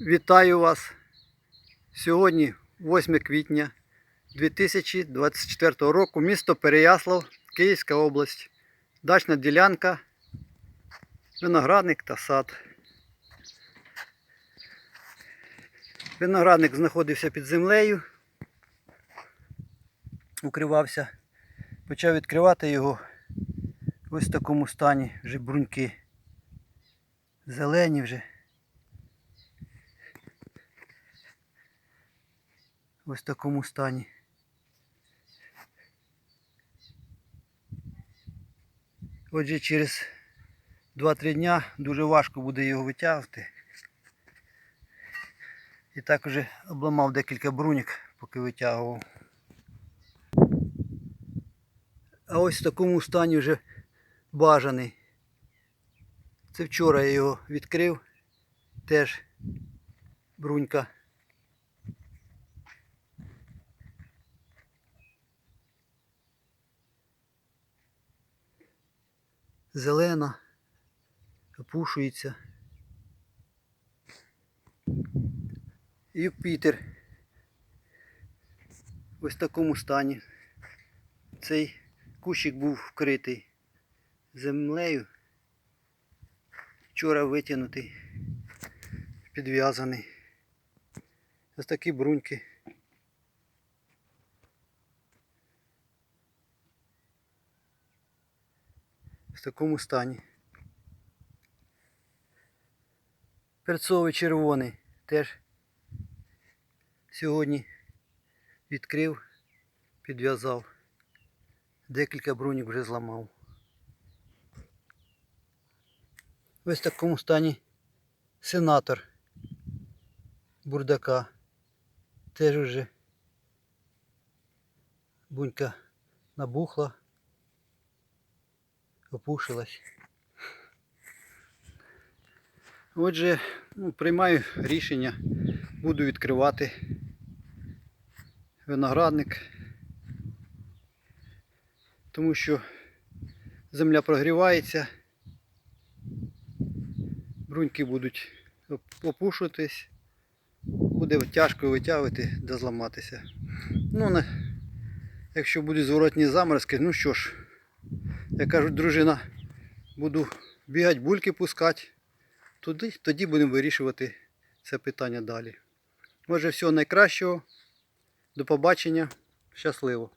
Вітаю вас! Сьогодні 8 квітня 2024 року, місто Переяслав, Київська область. Дачна ділянка, виноградник та сад. Виноградник знаходився під землею, укривався. Почав відкривати його ось в такому стані, вже бруньки зелені вже. Ось в такому стані. Отже, через 2-3 дня дуже важко буде його витягувати. І так уже обламав декілька бруньок, поки витягував. А ось в такому стані вже бажаний. Це вчора я його відкрив. Теж брунька. Зелена, опушується. Юпітер. Ось в такому стані. Цей кущик був вкритий землею. Вчора витягнутий, підв'язаний. Ось такі бруньки. В такому стані. Перцовий червоний теж сьогодні відкрив, підв'язав. Декілька бруньок вже зламав. Ось в такому стані сенатор бурдака. Теж уже бунька набухла, опушилась. Отже, ну, приймаю рішення, буду відкривати виноградник, тому що земля прогрівається бруньки будуть оп- опушуватись, буде тяжко витягувати да зламатися. Ну, якщо будуть зворотні заморозки, ну що ж, як кажуть, дружина, буду бігати, бульки пускати, тоді, тоді будемо вирішувати це питання далі. Може, всього найкращого, до побачення, щасливо!